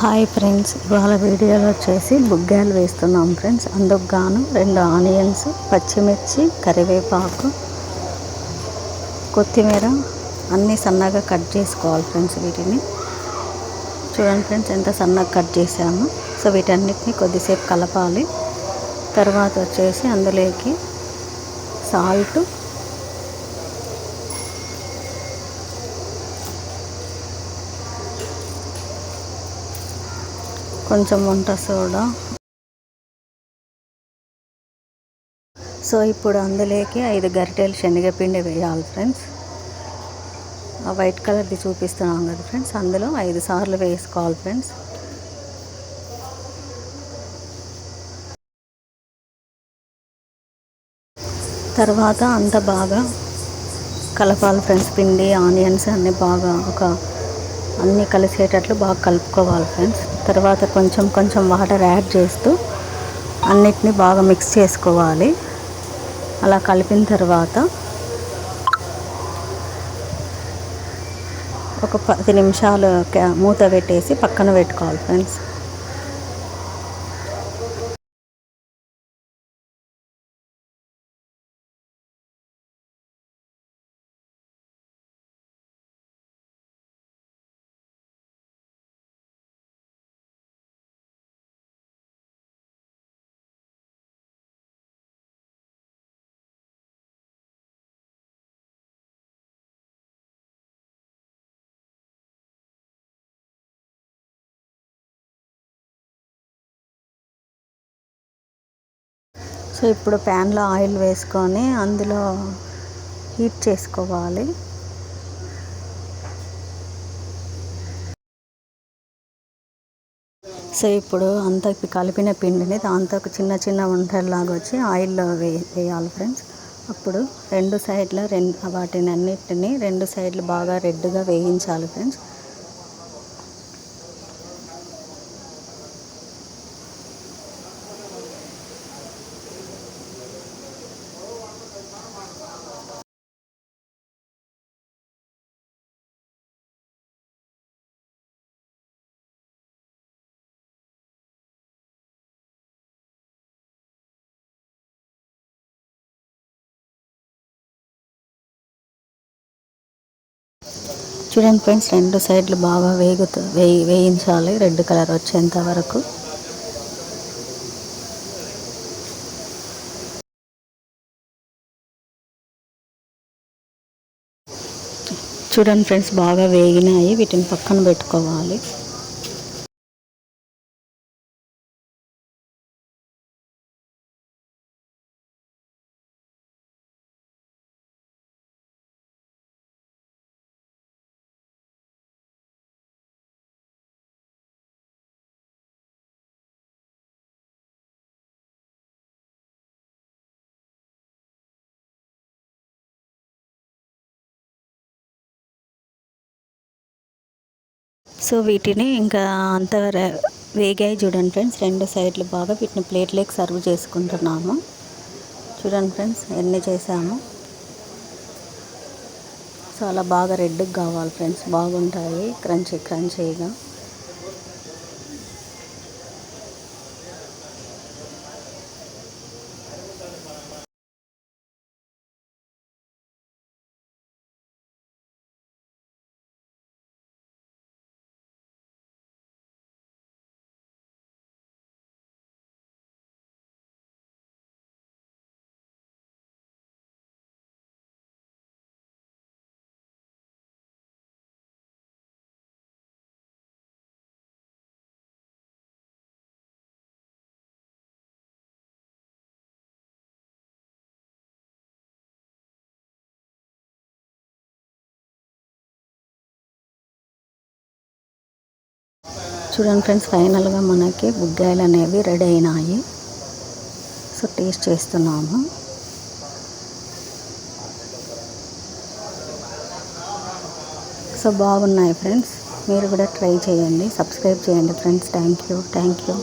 Hi friends ఇవాళ వీడియోలో వచ్చేసి బుగ్గాయలు వేస్తున్నాం ఫ్రెండ్స్. అందుకు గాను రెండు ఆనియన్స్ పచ్చిమిర్చి కరివేపాకు కొత్తిమీర అన్నీ సన్నగా కట్ చేసుకోవాలి ఫ్రెండ్స్ వీటిని. చూడండి ఫ్రెండ్స్ ఎంత సన్నగా కట్ చేసాము సో వీటన్నిటిని కొద్దిసేపు కలపాలి. తర్వాత వచ్చేసి అందులోకి సాల్ట్ కొంచెం వంట సోడా. సో ఇప్పుడు అందులోకి ఐదు గరిటెలు శనగపిండి వేయాలి ఫ్రెండ్స్. ఆ వైట్ కలర్ది చూపిస్తున్నాం కదా ఫ్రెండ్స్. అందులో ఐదు సార్లు వేసుకోవాలి ఫ్రెండ్స్. తర్వాత అంత బాగా కలపాలి ఫ్రెండ్స్. పిండి ఆనియన్స్ అన్నీ బాగా ఒక అన్నీ కలిసేటట్లు బాగా కలుపుకోవాలి ఫ్రెండ్స్. తర్వాత కొంచెం కొంచెం వాటర్ యాడ్ చేస్తూ అన్నిటిని బాగా మిక్స్ చేసుకోవాలి. అలా కలిపిన తర్వాత ఒక పది నిమిషాలు మూత పెట్టేసి పక్కన పెట్టుకోవాలి ఫ్రెండ్స్. సో ఇప్పుడు ప్యాన్లో ఆయిల్ వేసుకొని అందులో హీట్ చేసుకోవాలి. సో ఇప్పుడు అంత కలిపిన పిండిని దాంతో చిన్న చిన్న వంటల్లాగా వచ్చి ఆయిల్లో వే వేయాలి ఫ్రెండ్స్. అప్పుడు రెండు సైడ్ల రెండు వాటిని అన్నిటిని రెండు సైడ్లు బాగా రెడ్గా వేయించాలి ఫ్రెండ్స్. చూడండి ఫ్రెండ్స్ రెండు సైడ్లు బాగా వేగుతూ వేయి వేయించాలి. రెడ్ కలర్ వచ్చేంత వరకు. చూడండి ఫ్రెండ్స్ బాగా వేగినాయి. వీటిని పక్కన పెట్టుకోవాలి. సో వీటిని ఇంకా అంత వేగాయి చూడండి ఫ్రెండ్స్. రెండు సైడ్లు బాగా వీటిని ప్లేట్లోకి సర్వ్ చేసుకుంటున్నాము. చూడండి ఫ్రెండ్స్ ఎన్ని చేసాము. సో అలా బాగా రెడ్గా కావాలి ఫ్రెండ్స్. బాగుంటాయి. క్రంచీ క్రంచీగా. చూడండి ఫ్రెండ్స్ ఫైనల్గా మనకి బుగ్గాయలు అనేవి రెడీ అయినాయి. సో టేస్ట్ చేస్తున్నాము. సో బాగున్నాయి ఫ్రెండ్స్. మీరు కూడా ట్రై చేయండి. సబ్స్క్రైబ్ చేయండి friends. Thank you. Thank you.